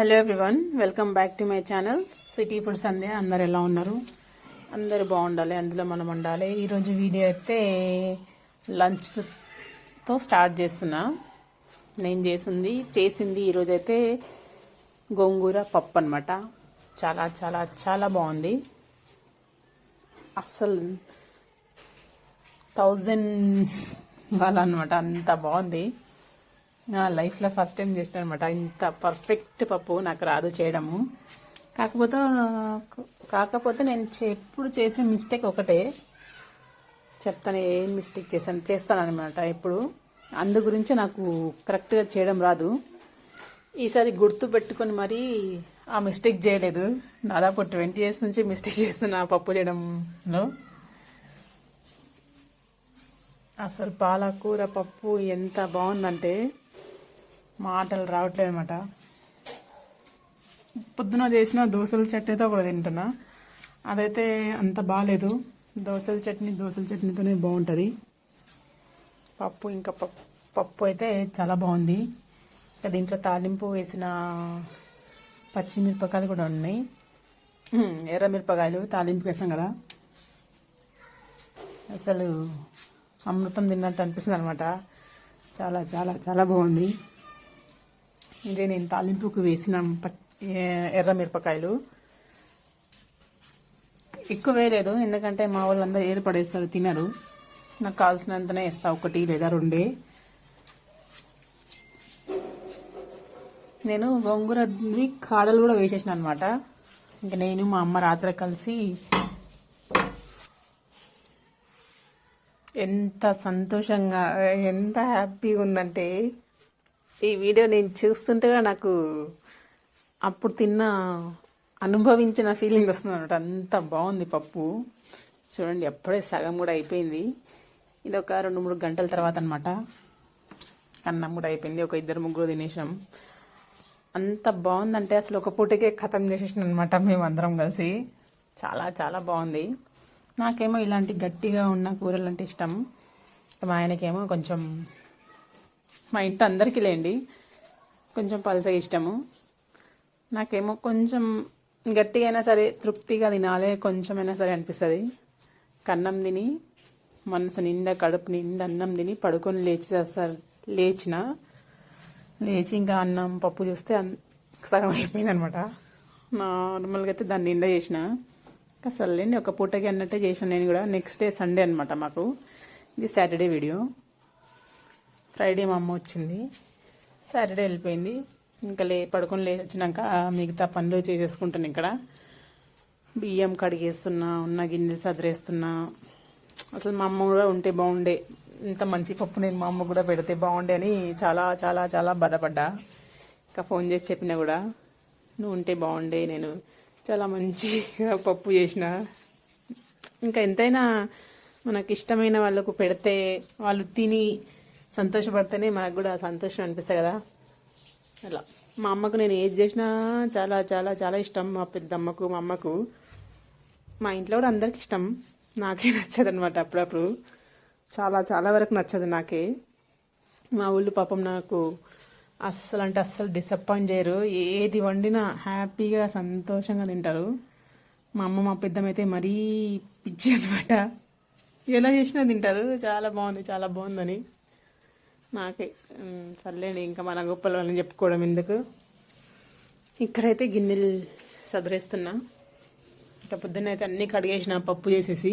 Hello everyone welcome back to my channel city food అందే అందరు ఎలా ఉన్నారు? అందరు బాగుండాలి. అందులో మనం ఉండాలి. ఈరోజు వీడియో అయితే లంచ్తో స్టార్ట్ చేస్తున్నా. నేను చేసింది చేసింది ఈరోజు అయితే గోంగూర పప్పు అనమాట చాలా చాలా చాలా బాగుంది. అస్సలు థౌజండ్ వాళ్ళనమాట అంత బాగుంది. నా లైఫ్లో ఫస్ట్ టైం చేసిన అనమాట ఇంత పర్ఫెక్ట్ పప్పు నాకు రాదు చేయడము. కాకపోతే కాకపోతే నేను ఎప్పుడు చేసే మిస్టేక్ ఒకటే. చెప్తాను ఏం మిస్టేక్ చేశాను చేస్తాను అనమాట ఎప్పుడు. అందు గురించి నాకు కరెక్ట్గా చేయడం రాదు. ఈసారి గుర్తు పెట్టుకొని మరీ ఆ మిస్టేక్ చేయలేదు. దాదాపు ట్వంటీ ఇయర్స్ నుంచి మిస్టేక్ చేస్తున్నా పప్పు చేయడంలో. అసలు పాలకూర పప్పు ఎంత బాగుందంటే మాటలు రావట్లేదు అనమాట పొద్దున చేసిన దోశల చట్నీతో కూడా తింటున్నా. అదైతే అంత బాగాలేదు దోశల చట్నీ దోశల చట్నీతోనే బాగుంటుంది. పప్పు ఇంకా పప్పు పప్పు అయితే చాలా బాగుంది. ఇంకా దీంట్లో తాలింపు వేసిన పచ్చిమిరపకాయలు కూడా ఉన్నాయి. ఎర్ర మిరపకాయలు తాలింపు వేసాం కదా. అసలు అమృతం తిన్నట్టు అనిపిస్తుంది అనమాట చాలా చాలా చాలా బాగుంది. ఇదే నేను తాలింపుకు వేసిన ఎర్ర మిరపకాయలు. ఎక్కువ వేయలేదు ఎందుకంటే మా వాళ్ళందరూ ఏరు పడేస్తారు తినరు. నాకు కావాల్సినంతనే వేస్తా ఒకటి లేదా రెండే. నేను గోంగూరవి కాడలు కూడా వేసేసిన అనమాట ఇంకా నేను మా అమ్మ రాత్రి కలిసి ఎంత సంతోషంగా ఎంత హ్యాపీగా ఉందంటే ఈ వీడియో నేను చూస్తుంటే నాకు అప్పుడు తిన్న అనుభవించిన ఫీలింగ్ వస్తుంది అనమాట అంత బాగుంది పప్పు. చూడండి అప్పుడే సగం కూడా అయిపోయింది. ఇది ఒక రెండు మూడు గంటల తర్వాత అనమాట అన్నం కూడా అయిపోయింది. ఒక ఇద్దరు ముగ్గురు తినేసాం అంత బాగుందంటే అసలు ఒక పూటకే ఖతం చేసేసాం అనమాట మేము అందరం కలిసి. చాలా చాలా బాగుంది. నాకేమో ఇలాంటి గట్టిగా ఉన్న కూరలు అంటే ఇష్టం. మా ఆయనకేమో కొంచెం మా ఇంట్లో అందరికీ లేండి. కొంచెం పలసగా ఇష్టము. నాకేమో కొంచెం గట్టిగా అయినా సరే తృప్తిగా తినాలి కొంచెమైనా సరే అనిపిస్తుంది. కన్నం తిని మనసు నిండా కడుపు నిండా అన్నం తిని పడుకొని లేచి సార్ లేచిన లేచి ఇంకా అన్నం పప్పు చూస్తే సగం అయిపోయింది అనమాట నార్మల్గా అయితే దాన్ని నిండా చేసిన. అసలు సర్లేండి ఒక పూటకి అన్నట్టే చేశాను నేను కూడా. నెక్స్ట్ డే సండే అనమాట మాకు. ఇది సాటర్డే వీడియో. ఫ్రైడే మా అమ్మ వచ్చింది. సాటర్డే వెళ్ళిపోయింది. ఇంకా లే పడుకొని లేచినాక వచ్చినాక మిగతా పనులు చేసేసుకుంటాను ఇక్కడ. బియ్యం కడిగేస్తున్నా ఉన్న గిన్నెలు సదిరేస్తున్నా. అసలు మా అమ్మ కూడా ఉంటే బాగుండే. ఇంత మంచి పప్పు నేను మా అమ్మ కూడా పెడితే బాగుండే అని చాలా చాలా చాలా బాధపడ్డా. ఇంకా ఫోన్ చేసి చెప్పినా కూడా నువ్వు ఉంటే బాగుండే నేను చాలా మంచిగా పప్పు చేసిన. ఇంకా ఎంతైనా మనకి ఇష్టమైన వాళ్ళకు పెడితే వాళ్ళు తిని సంతోషపడితేనే మనకు కూడా సంతోషం అనిపిస్తుంది కదా. అలా మా అమ్మకు నేను ఏది చేసినా చాలా చాలా చాలా ఇష్టం మా పెద్దమ్మకు మా అమ్మకు. మా ఇంట్లో కూడా అందరికి ఇష్టం. నాకే నచ్చదు అనమాట అప్పుడప్పుడు. చాలా చాలా వరకు నచ్చదు నాకే. మా ఊళ్ళు పాపం నాకు అస్సలు అంటే అస్సలు డిసప్పాయింట్ చేయరు. ఏది వండినా హ్యాపీగా సంతోషంగా తింటారు. మా అమ్మ మా పెద్దమైతే మరీ పిచ్చి అనమాట ఎలా చేసినా తింటారు. చాలా బాగుంది చాలా బాగుందని. నాకే సర్లేండి ఇంకా మన గొప్పల వాళ్ళని చెప్పుకోవడం ఎందుకు? ఇక్కడైతే గిన్నెలు సదిరేస్తున్నా. ఇంకా పొద్దున్నైతే అన్నీ కడిగేసిన పప్పు చేసేసి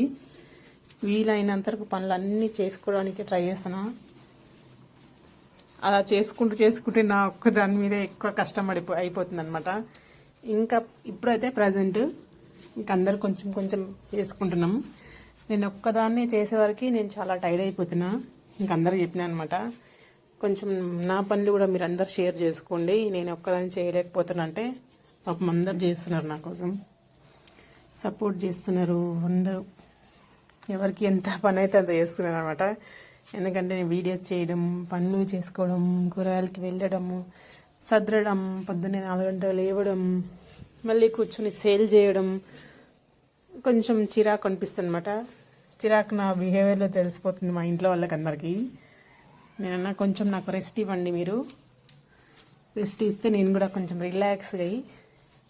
వీలైనంత వరకు పనులు అన్నీ చేసుకోవడానికి ట్రై చేస్తున్నా. అలా చేసుకుంటూ చేసుకుంటే నా ఒక్క దాని మీద ఎక్కువ కష్టం పడిపో అయిపోతుంది అనమాట ఇంకా ఇప్పుడైతే ప్రజెంట్ ఇంక అందరు కొంచెం కొంచెం చేసుకుంటున్నాం. నేను ఒక్కదాన్నే చేసేవరకు నేను చాలా టైర్డ్ అయిపోతున్నా. ఇంక అందరూ చెప్పినా అనమాట కొంచెం నా పనులు కూడా మీరు అందరు షేర్ చేసుకోండి. నేను ఒక్కదాన్ని చేయలేకపోతానంటే అంటే పాపం అందరు చేస్తున్నారు నా కోసం. సపోర్ట్ చేస్తున్నారు అందరూ. ఎవరికి ఎంత పని అయితే అంత చేస్తున్నాను అనమాట ఎందుకంటే నేను వీడియోస్ చేయడం పనులు చేసుకోవడం కూరగాయలకి వెళ్ళడము సదరడం పొద్దున్నే నాలుగు గంటలు లేవడం మళ్ళీ కూర్చొని సేల్ చేయడం కొంచెం చిరాకు అనిపిస్తుంది అనమాట చిరాకు నా బిహేవియర్లో తెలిసిపోతుంది మా ఇంట్లో వాళ్ళకి అందరికీ నేనన్నా కొంచెం నాకు రెస్ట్ ఇవ్వండి మీరు. రెస్ట్ ఇస్తే నేను కూడా కొంచెం రిలాక్స్ అయ్యి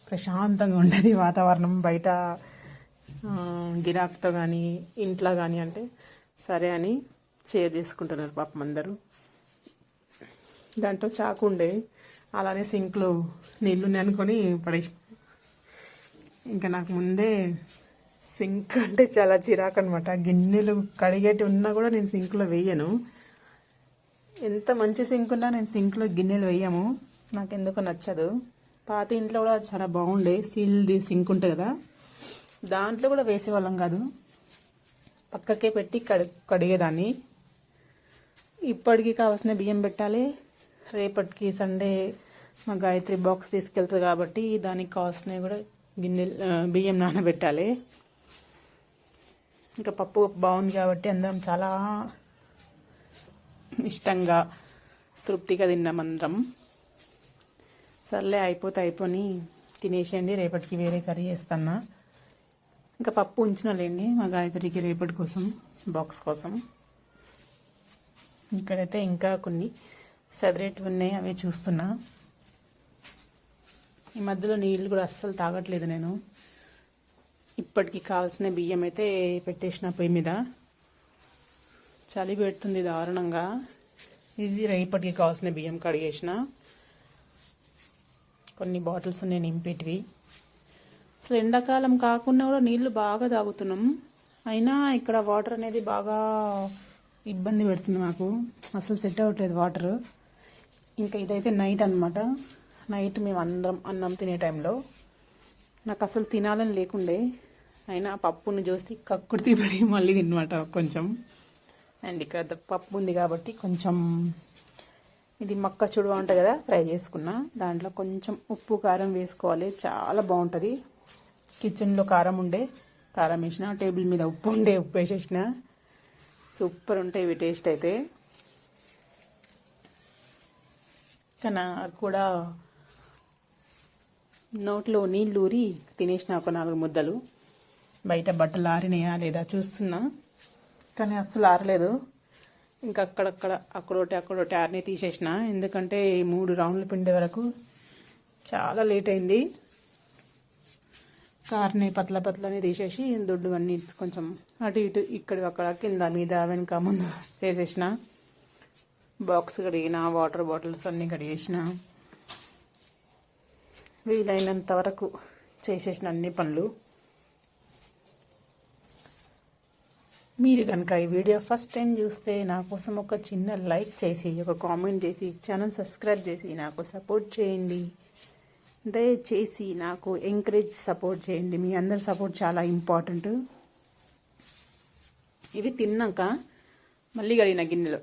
ప్రశాంతంగా ఉండేది వాతావరణం బయట. గిరాక్తో కానీ ఇంట్లో కానీ అంటే సరే అని షేర్ చేసుకుంటున్నారు పాపం అందరూ. దాంట్లో చాకు ఉండే. అలానే సింక్లో నీళ్ళు అనుకొని పడేసి ఇంకా నాకు ముందే సింక్ అంటే చాలా చిరాకు అనమాట గిన్నెలు కడిగేటి ఉన్నా కూడా నేను సింక్లో వేయను. ఎంత మంచి సింక్ ఉన్నా నేను సింక్లో గిన్నెలు వేయము. నాకు ఎందుకో నచ్చదు. పాత ఇంట్లో కూడా చాలా బాగుండే. స్టీల్ది సింక్ ఉంటుంది కదా. దాంట్లో కూడా వేసేవాళ్ళం కాదు. పక్కకే పెట్టి కడి కడిగేదాన్ని. ఇప్పటికి కావాల్సిన బియ్యం పెట్టాలి. రేపటికి సండే మా గాయత్రి బాక్స్ తీసుకెళ్తుంది కాబట్టి దానికి కావాల్సినవి కూడా గిన్నె బియ్యం నానబెట్టాలి. ఇంకా పప్పు బాగుంది కాబట్టి అందరం చాలా ఇష్టంగా తృప్తిగా తిన్నాం అందరం. సర్లే అయిపోతే అయిపోని తినేసేయండి రేపటికి వేరే కర్రీ చేస్తాను ఇంకా పప్పు ఉంచినలేండి మా గాయత్రికి రేపటి కోసం బాక్స్ కోసం. ఇక్కడైతే ఇంకా కొన్ని సెదరేట్ ఉన్నాయి అవి చూస్తున్నా. ఈ మధ్యలో నీళ్ళు కూడా అస్సలు తాగట్లేదు నేను. ఇప్పటికి కావాల్సిన బియ్యం అయితే పెట్టేసిన పొయ్యి మీద. చలి పెడుతుంది దారుణంగా. ఇది రేపటికి కావాల్సిన బియ్యం కడిగేసిన. కొన్ని బాటిల్స్ నేను నింపేటివి. అసలు ఎండాకాలం కాకుండా కూడా నీళ్ళు బాగా తాగుతున్నాం. అయినా ఇక్కడ వాటర్ అనేది బాగా ఇబ్బంది పెడుతుంది మాకు. అసలు సెట్ అవ్వట్లేదు వాటర్. ఇంకా ఇదైతే నైట్ అన్నమాట. నైట్ మేము అందరం అన్నం తినే టైంలో. నాకు అసలు తినాలని లేకుండే. అయినా ఆ చూసి కక్కుర్తి పడి మళ్ళీ తిన్నమాట కొంచెం. అండ్ ఇక్కడ పప్పు ఉంది కాబట్టి కొంచెం ఇది మక్క చుడువ ఉంటుంది కదా ఫ్రై చేసుకున్నా. దాంట్లో కొంచెం ఉప్పు కారం వేసుకోవాలి. చాలా బాగుంటుంది. కిచెన్లో కారం ఉండే కారం వేసిన టేబుల్ మీద ఉప్పు ఉండే ఉప్పు వేసేసిన. సూపర్ ఉంటాయి ఇవి టేస్ట్ అయితే. కానీ కూడా నోట్లో నీళ్ళు ఊరి తినేసిన ఒక నాలుగు ముద్దలు. బయట బట్టలు ఆరినాయా లేదా చూస్తున్నా. కానీ అస్సలు ఆరలేదు. ఇంకా అక్కడక్కడ అక్కడోటి అక్కడోటి ఆరిని తీసేసిన. ఎందుకంటే ఈ మూడు రౌండ్లు పిండే వరకు చాలా లేట్ అయింది. కార్ని పతల పతలని తీసేసి దొడ్డు అన్నీ కొంచెం అటు ఇటు ఇక్కడ అక్కడ కింద మీద వెనుక ముందు చేసేసిన. బాక్స్ కడిగిన వాటర్ బాటిల్స్ అన్నీ కడిగేసిన. వీలైనంత వరకు చేసేసిన అన్ని పనులు. మీరు కనుక ఈ వీడియో ఫస్ట్ టైం చూస్తే నా కోసం ఒక చిన్న లైక్ చేసి ఒక కామెంట్ చేసి ఛానల్ సబ్స్క్రైబ్ చేసి నాకు సపోర్ట్ చేయండి. దయచేసి నాకు ఎంకరేజ్ సపోర్ట్ చేయండి. మీ అందరి సపోర్ట్ చాలా ఇంపార్టెంట్. ఇవి తిన్నాక మళ్ళీ కడిగిన గిన్నెలో.